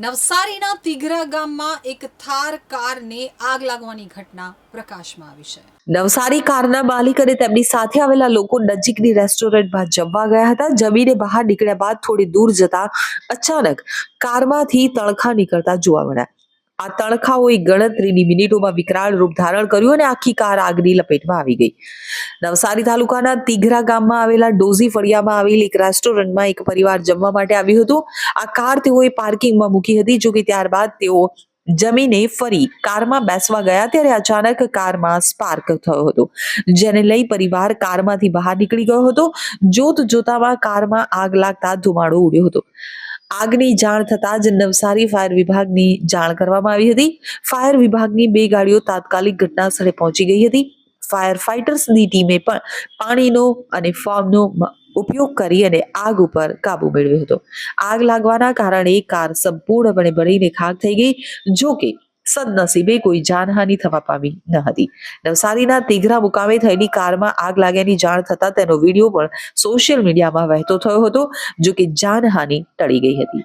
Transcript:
નવસારીના તિઘરા ગામમાં એક થાર કારને આગ લાગવાની ઘટના પ્રકાશમાં આવી છે. નવસારી કારના માલિક અને તેમની સાથે આવેલા લોકો નજીકની રેસ્ટોરન્ટમાં જમવા ગયા હતા. જમીને બહાર નીકળ્યા બાદ થોડી દૂર જતા અચાનક કારમાંથી તણખા નીકળતા જોવા મળ્યા. આ તણખાઓએ ગણતરીની મિનિટોમાં વિકરાળ રૂપ ધારણ કર્યું અને આખી કાર આગની લપેટમાં આવી ગઈ. નવસારી તાલુકાના તિઘરા ગામમાં આવેલા ડોઝી ફળિયામાં આવેલ એક રેસ્ટોરન્ટમાં એક પરિવાર જમવા માટે આવ્યું હતું. આ કાર તેઓએ પાર્કિંગમાં મૂકી હતી જો કે ત્યારબાદ તેઓ જમીને ફરી કારમાં બેસવા ગયા ત્યારે અચાનક કારમાં સ્પાર્ક થયો હતો, જેને લઈ પરિવાર કારમાંથી બહાર નીકળી ગયો હતો. જોત જોતામાં કારમાં આગ લાગતા ધુમાડો ઉડ્યો હતો. આગની જાણ થતાં જ નવસારી ફાયર વિભાગની જાણ કરવામાં આવી હતી. ફાયર વિભાગની બે ગાડીઓ તાત્કાલિક ઘટના સ્થળે પહોંચી ગઈ હતી. ફાયર ફાઇટર્સની ટીમે પણ પાણીનો અને ફોર્મનો ઉપયોગ કરી અને આગ ઉપર કાબુ મેળવ્યો હતો. આગ લાગવાના કારણે કાર સંપૂર્ણપણે બળીને ખાક થઈ ગઈ, જો કે સદનસીબે કોઈ જાનહાનિ થવા પામી ન હતી. નવસારીના તિઘરા મુકામે થયેલી કારમાં આગ લાગ્યાની જાણ થતા તેનો વીડિયો પણ સોશિયલ મીડિયામાં વહેતો થયો હતો, જો કે જાનહાનિ ટળી ગઈ હતી.